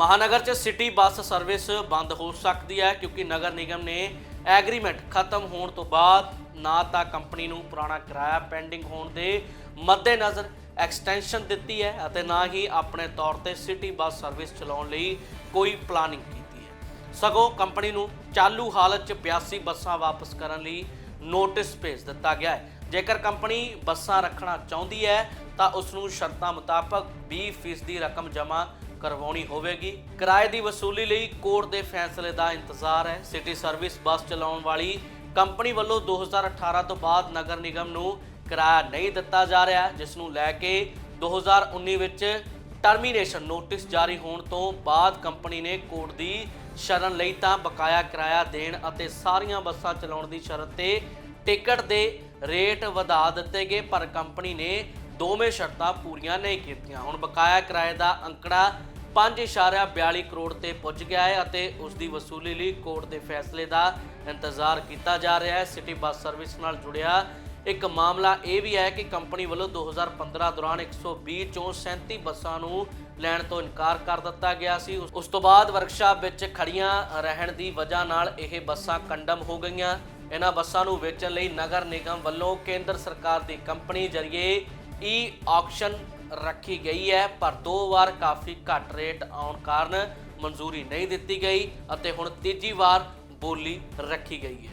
ਮਹਾਨਗਰ 'ਚ city bus service ਬੰਦ ਹੋ ਸਕਦੀ ਹੈ ਕਿਉਂਕਿ ਨਗਰ ਨਿਗਮ ਨੇ ਐਗਰੀਮੈਂਟ ਖਤਮ ਹੋਣ ਤੋਂ ਬਾਅਦ ਨਾ ਤਾਂ ਕੰਪਨੀ ਨੂੰ ਪੁਰਾਣਾ ਕਿਰਾਇਆ ਪੈਂਡਿੰਗ ਹੋਣ ਦੇ ਮੱਦੇਨਜ਼ਰ ਐਕਸਟੈਂਸ਼ਨ ਦਿੱਤੀ ਹੈ ਅਤੇ ਨਾ ਹੀ ਆਪਣੇ ਤੌਰ ਤੇ ਸਿਟੀ ਬੱਸ ਸਰਵਿਸ ਚਲਾਉਣ ਲਈ ਕੋਈ ਪਲਾਨਿੰਗ ਕੀਤੀ ਹੈ। ਸਗੋਂ ਕੰਪਨੀ ਨੂੰ ਚਾਲੂ ਹਾਲਤ 'ਚ 82 ਬੱਸਾਂ ਵਾਪਸ ਕਰਨ ਲਈ ਨੋਟਿਸ ਭੇਜ ਦਿੱਤਾ ਗਿਆ ਹੈ। ਜੇਕਰ ਕੰਪਨੀ ਬੱਸਾਂ ਰੱਖਣਾ ਚਾਹੁੰਦੀ ਹੈ ਤਾਂ ਉਸ ਨੂੰ ਸ਼ਰਤਾਂ ਮੁਤਾਬਕ 20% ਰਕਮ ਜਮ੍ਹਾਂ ਕਰਵਾਉਣੀ ਹੋਵੇਗੀ। ਕਿਰਾਏ ਦੀ ਵਸੂਲੀ ਲਈ ਕੋਰਟ ਦੇ ਫੈਸਲੇ ਦਾ ਇੰਤਜ਼ਾਰ ਹੈ। ਸਿਟੀ ਸਰਵਿਸ ਬੱਸ ਚਲਾਉਣ ਵਾਲੀ ਕੰਪਨੀ ਵੱਲੋਂ 2018 ਤੋਂ ਬਾਅਦ ਨਗਰ ਨਿਗਮ ਨੂੰ ਕਿਰਾਇਆ ਨਹੀਂ ਦਿੱਤਾ ਜਾ ਰਿਹਾ, ਜਿਸ ਨੂੰ ਲੈ ਕੇ 2019 ਵਿੱਚ ਟਰਮੀਨੇਸ਼ਨ ਨੋਟਿਸ ਜਾਰੀ ਹੋਣ ਤੋਂ ਬਾਅਦ ਕੰਪਨੀ ਨੇ ਕੋਰਟ ਦੀ ਸ਼ਰਨ ਲਈ ਤਾਂ ਬਕਾਇਆ ਕਿਰਾਇਆ ਦੇਣ ਅਤੇ ਸਾਰੀਆਂ ਬੱਸਾਂ ਚਲਾਉਣ ਦੀ ਸ਼ਰਤ ਤੇ ਟਿਕਟ ਦੇ ਰੇਟ ਵਧਾ ਦਿੱਤੇ ਗਏ, ਪਰ ਕੰਪਨੀ ਨੇ ਦੋਵੇਂ ਸ਼ਰਤਾਂ ਪੂਰੀਆਂ ਨਹੀਂ ਕੀਤੀਆਂ। ਹੁਣ ਬਕਾਇਆ ਕਿਰਾਏ ਦਾ ਅੰਕੜਾ 5.42 ਕਰੋੜ ਤੇ ਪੁੱਜ ਗਿਆ ਹੈ ਅਤੇ ਉਸ ਦੀ ਵਸੂਲੀ ਲਈ ਕੋਰਟ ਦੇ ਫੈਸਲੇ ਦਾ ਇੰਤਜ਼ਾਰ ਕੀਤਾ ਜਾ ਰਿਹਾ ਹੈ। ਸਿਟੀ ਬੱਸ ਸਰਵਿਸ ਨਾਲ ਜੁੜਿਆ ਇੱਕ ਮਾਮਲਾ ਇਹ ਵੀ ਹੈ ਕਿ ਕੰਪਨੀ ਵੱਲੋਂ 2015 ਦੌਰਾਨ 120 ਚੋਂ 37 ਬੱਸਾਂ ਨੂੰ ਲੈਣ ਤੋਂ ਇਨਕਾਰ ਕਰ ਦਿੱਤਾ ਗਿਆ ਸੀ। ਉਸ ਤੋਂ ਬਾਅਦ ਵਰਕਸ਼ਾਪ ਵਿੱਚ ਖੜੀਆਂ ਰਹਿਣ ਦੀ ਵਜ੍ਹਾ ਨਾਲ ਇਹ ਬੱਸਾਂ ਕੰਡਮ ਹੋ ਗਈਆਂ। ਇਹਨਾਂ ਬੱਸਾਂ ਨੂੰ ਵੇਚਣ ਲਈ ਨਗਰ ਨਿਗਮ ਵੱਲੋਂ ਕੇਂਦਰ ਸਰਕਾਰ ਦੀ ਕੰਪਨੀ ਜਰੀਏ E ਈ ਆਕਸ਼ਨ ਰੱਖੀ ਗਈ ਹੈ, ਪਰ ਦੋ ਵਾਰ ਕਾਫੀ ਘੱਟ ਰੇਟ ਆਉਣ ਕਾਰਨ ਮਨਜ਼ੂਰੀ ਨਹੀਂ ਦਿੱਤੀ ਗਈ ਅਤੇ ਹੁਣ ਤੀਜੀ ਵਾਰ ਬੋਲੀ ਰੱਖੀ ਗਈ ਹੈ।